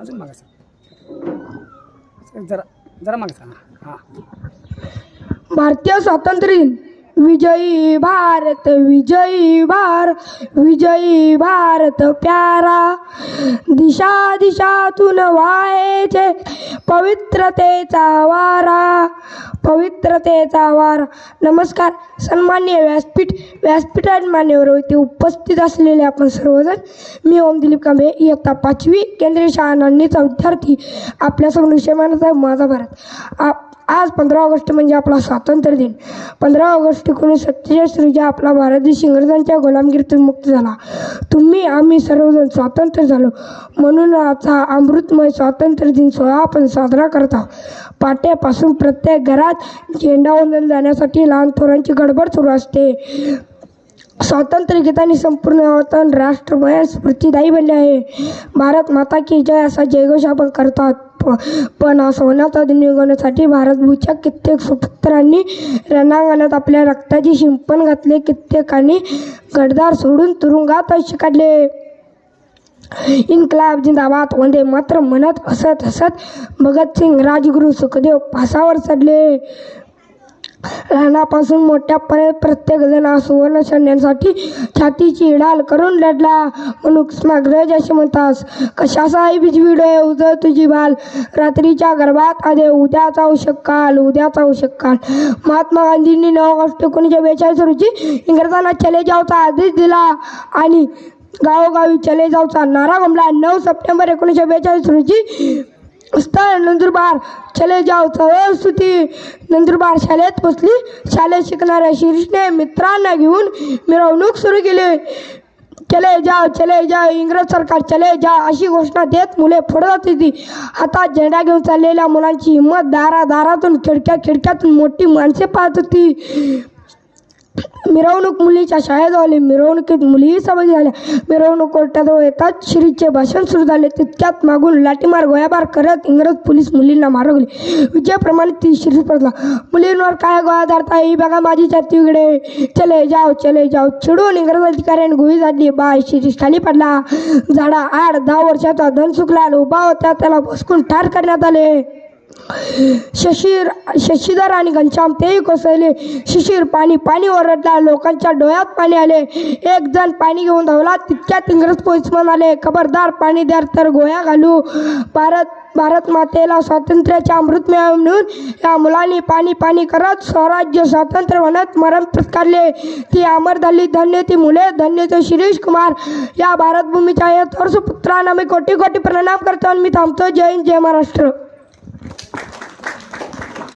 अजून मागा सर जरा जरा मागा सांगा. हां. भारतीय स्वातंत्र्य विजयी भारत विजयी भार विजयी भारत प्यारा. दिशा दिशातून वाहेचे पवित्रतेचा वारा पवित्रतेचा वारा. नमस्कार सन्मान्य व्यासपीठ व्यासपीठात मान्यवर इथे उपस्थित असलेले आपण सर्वजण. मी ओम दिलीप कांबे इयत्ता पाचवी केंद्रीय शाळा नांदणीचा विद्यार्थी. आपल्यासमोर विषय मानत आहे माझा भारत. आप आज पंधरा ऑगस्ट म्हणजे आपला स्वातंत्र्य दिन. पंधरा ऑगस्ट एकोणीसशे सत्तेचाळीस रोजी आपला भारत देश इंग्रजांच्या गुलामगिरीतून मुक्त झाला. तुम्ही आम्ही सर्वजण स्वातंत्र्य झालो. म्हणून आजचा अमृतमय स्वातंत्र्य दिन सोहळा आपण साजरा करता पाट्यापासून प्रत्येक घरात झेंडावंदन जाण्यासाठी लहान थोरांची गडबड सुरू असते. स्वातंत्र्य गीताने संपूर्ण वतन राष्ट्रमय स्फूर्तीदायी बनले आहे. भारत माता की जय असा जयघोष आपण करतात प- पण सोन्याचा निघवण्यासाठी भारतभूच्या कित्येक सुपुत्रांनी रणांगणात आपल्या रक्ताची शिंपण घातले. कित्येकांनी गडदार सोडून तुरुंगात आयुष्य काढले. इन्कलाब जिंदाबाद वंदे मात्र म्हणत हसत हसत भगतसिंग राजगुरू सुखदेव फासावर चढले. लहानापासून मोठ्यापर्यंत प्रत्येक जण हा सुवर्ण सैन्यासाठी छातीची डाल करून लढला. म्हणून स्माग्रज असे म्हणतात कशाचाही बिजविडे उजळ तुझी बाल. रात्रीच्या गर्भात आधे उद्याचा औषध काल उद्याचा औषध काल. महात्मा गांधींनी नऊ ऑगस्ट एकोणीसशे बेचाळीस रोजी इंग्रजांना चले जावचा आदेश दिला आणि गावोगावी चले जाऊचा नारा गमला. नऊ सप्टेंबर एकोणीसशे बेचाळीस रोजी स्थळ नंदुरबार चले जाव सरस्वती नंदुरबार शाळेत बसली. शाळेत शिकणाऱ्या शिरीषने मित्रांना घेऊन मिरवणूक सुरू केली. चले जाओ चले जाओ इंग्रज सरकार चले जा अशी घोषणा देत मुले फडत जात होती. हातात झेंडा घेऊन चाललेल्या मुलांची हिंमत दारा दारातून खिडक्या खिडक्यातून मोठी माणसे पाहत होती. मिरवणूक मुलीच्या शाळेत आली. मिरवणुकीत मुलीही सहभागी झाल्या. मिरवणूक कोर्टाजवळ येताच श्रीचे भाषण सुरू झाले. तितक्यात मागून लाठीमार गोळ्याबार करत इंग्रज पोलीस मुलींना मारवले. विजयाप्रमाणे ती शिरीष पडला. मुलींवर काय गोळा धाडता ही बघा माझी छाती उघडे. चले जाओ चले जाओ. चिडून इंग्रज अधिकाऱ्याने गोळी झाडली. बाय शिरीष खाली पडला. झाडा आठ दहा वर्षाचा धन उभा होता. त्याला बसकून ठार करण्यात आले. शशीर शशीधर आणि घनश्याम तेही कोसळले शिशीर पाणी पाणी ओरडला. लोकांच्या डोळ्यात पाणी आले. एक जण पाणी घेऊन धावला. तितक्यात इंग्रज पोलिसमन आले. खबरदार पाणी द्या तर गोळ्या घालू. भारत भारत मातेला स्वातंत्र्याचे अमृत म्हणून या मुलांनी पाणी पाणी करत स्वराज्य स्वातंत्र्य म्हणत मरण पत्कारले ती अमर झाली. धन्य ती मुले. धन्य ते शिरीष कुमार. या भारतभूमीच्या या थोर पुत्रांना मी कोटी कोटी प्रणाम करतो आणि मी थांबतो. जय हिंद जय महाराष्ट्र.